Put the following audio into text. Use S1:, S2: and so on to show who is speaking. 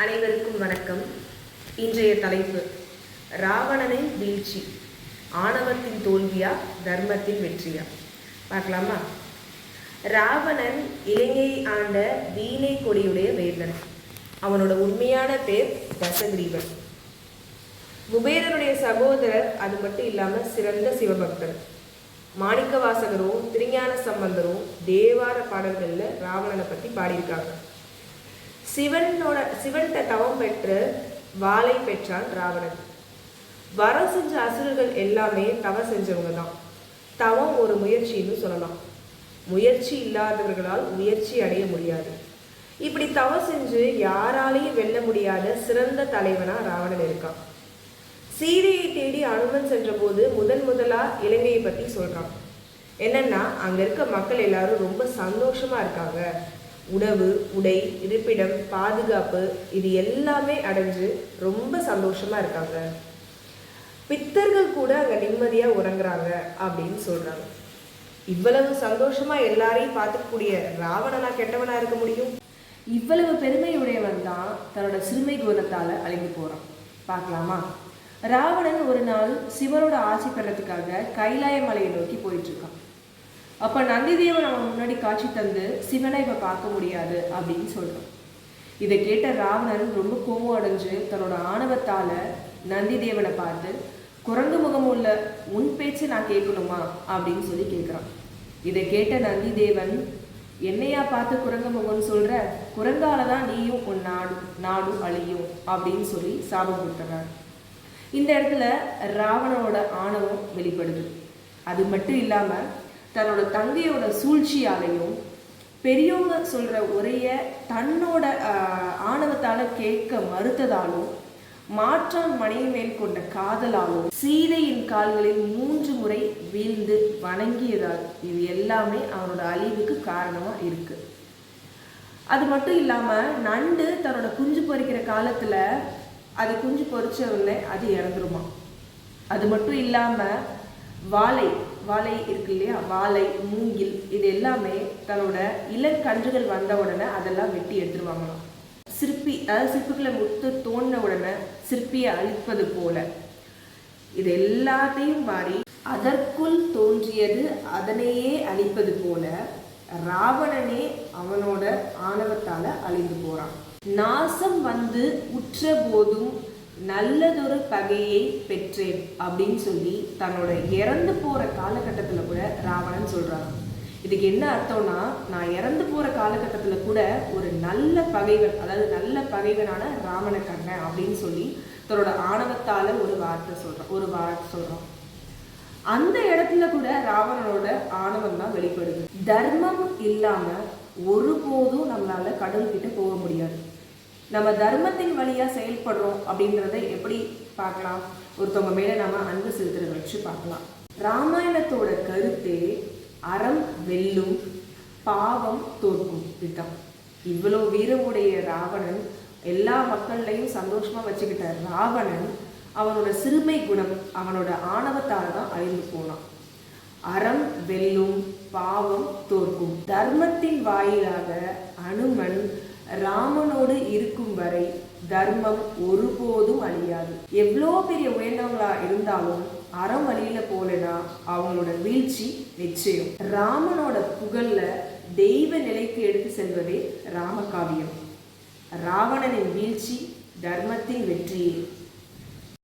S1: அனைவருக்கும் வணக்கம். இன்றைய தலைப்பு ராவணனின் வீழ்ச்சி. ஆணவத்தின் தோல்வியா தர்மத்தின் வெற்றியா? பார்க்கலாமா? ராவணன் இலங்கையை ஆண்ட வீணை கொடியுடைய வேந்தன். அவனோட உண்மையான பேர் தசகிரீவன். குபேரனுடைய சகோதரர் அது மட்டும் இல்லாமல் சிறந்த சிவபக்தர். மாணிக்க வாசகரும் திருஞான சம்பந்தரும் தேவார பாடல்களில் ராவணனை பற்றி பாடியிருக்காங்க. சிவனோட சிவன்கிட்ட தவம் பெற்று வாளை பெற்றான் ராவணன். வரம் செஞ்ச அசுரர்கள் எல்லாமே தவம் செஞ்சவங்க தான் தவம் ஒரு முயற்சின்னு சொல்லலாம். முயற்சி இல்லாதவர்களால் முயற்சி அடைய முடியாது. இப்படி தவம் செஞ்சு யாராலையும் வெல்ல முடியாத சிறந்த தலைவனா ராவணன் இருக்கான். சீதையை தேடி அனுமன் சென்றபோது முதன் முதலா இலங்கையை பத்தி சொல்றான். என்னன்னா அங்க இருக்க மக்கள் எல்லாரும் ரொம்ப சந்தோஷமா இருக்காங்க. உணவு உடை இருப்பிடம் பாதுகாப்பு இது எல்லாமே அடைஞ்சு ரொம்ப சந்தோஷமா இருக்காங்க. பித்தர்கள் கூட அங்க நிம்மதியா உறங்குறாங்க அப்படின்னு சொல்றாங்க. இவ்வளவு சந்தோஷமா எல்லாரையும் பார்த்துக்கூடிய ராவணனா கெட்டவனா இருக்க முடியும்? இவ்வளவு பெருமையுடையவன் தான் தன்னோட சிறுமை குணத்தால அழிந்து போறான். பார்க்கலாமா? ராவணன் ஒரு நாள் சிவனோட ஆட்சி பெறத்துக்காக கைலாய மலையை நோக்கி போயிட்டு இருக்கான். அப்போ நந்திதேவன் அவன் முன்னாடி காட்சி தந்து சிவனை இப்போ பார்க்க முடியாது அப்படின்னு சொல்கிறான் இதை கேட்ட ராவணன் ரொம்ப கோபம் அடைஞ்சு தன்னோட ஆணவத்தால் நந்திதேவனை பார்த்து குரங்கு முகம் உள்ள உன் பேச்சு நான் கேட்கணுமா? அப்படின்னு சொல்லி கேட்குறான். இதை கேட்ட நந்திதேவன் என்னையா பார்த்து குரங்கு முகம்னு சொல்கிற குரங்கால தான் நீயும் உன் நாடு நாடும் அழியும் அப்படின்னு சொல்லி சாபம் கொடுத்துறான். இந்த இடத்துல ராவணனோட ஆணவம் வெளிப்படுது. அது மட்டும் இல்லாமல் தன்னோட தங்கையோட சூழ்ச்சியாலையும் பெரியவங்க சொல்ற உரைய தன்னோட ஆஹ், ஆணவத்தால கேட்க மறுத்ததாலும் மாற்றான் மனைவி மேல் கொண்ட காதலாலும் சீதையின் கால்களில் மூன்று முறை வீழ்ந்து வணங்கியதால் இது எல்லாமே அவனோட அழிவுக்கு காரணமா இருக்கு. அது மட்டும் இல்லாம நண்டு தன்னோட குஞ்சு பொரிக்கிற காலத்துல அது குஞ்சு பொரிச்ச அது இறந்துருமா. அது மட்டும் இல்லாம வாழை வாழை இருக்கு இல்லையா? வாழை மூங்கில் இது எல்லாமே தன்னோட இளங்கன்றுகள் வந்த உடனே அதெல்லாம் வெட்டி எடுத்துருவாங்களாம். சிற்பி அதாவது சிற்புகளை முத்து தோண்டின உடனே சிற்பியை அழிப்பது போல. இது எல்லாத்தையும் மாறி அதற்குள் தோன்றியது அதனையே அழிப்பது போல ராவணனே அவனோட ஆணவத்தால அழிந்து போறான். நாசம் வந்து உற்ற போதும் நல்லதொரு பகையை பெற்றேன் அப்படின்னு சொல்லி தன்னோட இறந்து போற காலகட்டத்துல கூட ராவணன் சொல்றான். இதுக்கு என்ன அர்த்தம்னா நான் இறந்து போற காலகட்டத்துல கூட ஒரு நல்ல பகைவன் அதாவது நல்ல பகைவனான ராவண கண்ணன் அப்படின்னு சொல்லி தன்னோட ஆணவத்தால ஒரு வார்த்தை சொல்றான் ஒரு வார்த்தை சொல்றான். அந்த இடத்துல கூட ராவணனோட ஆணவம் தான் வெளிப்படுது. தர்மம் இல்லாம ஒருபோதும் நம்மளால கடவுள் கிட்ட போக முடியாது. நம்ம தர்மத்தின் வழியா செயல்படுறோம் அப்படின்றத எப்படி பார்க்கலாம்? ஒருத்தவங்க மேல நாம அன்பு செலுத்துறத வச்சு பார்க்கலாம். ராமாயணத்தோட கருத்தே அறம் வெல்லும் பாவம் தோற்கும் இதுதான் இவ்வளோ வீரமுடைய ராவணன் எல்லா மக்கள்லையும் சந்தோஷமா வச்சுக்கிட்ட ராவணன் அவனோட சிறுமை குணம் அவனோட ஆணவத்தால தான் அழிந்து போனான். அறம் வெல்லும் பாவம் தோற்கும். தர்மத்தின் வாயிலாக அனுமன் ராமனோடு இருக்கும் வரை தர்மம் ஒருபோதும் அழியாது. எவ்வளோ பெரிய உயர்ந்தவங்களா இருந்தாலும் அறம் வழியில போலனா அவங்களோட வீழ்ச்சி நிச்சயம். ராமனோட புகழ்ல தெய்வ நிலைக்கு எடுத்து செல்வதே ராமகாவியம் ராவணனின் வீழ்ச்சி தர்மத்தின் வெற்றியே.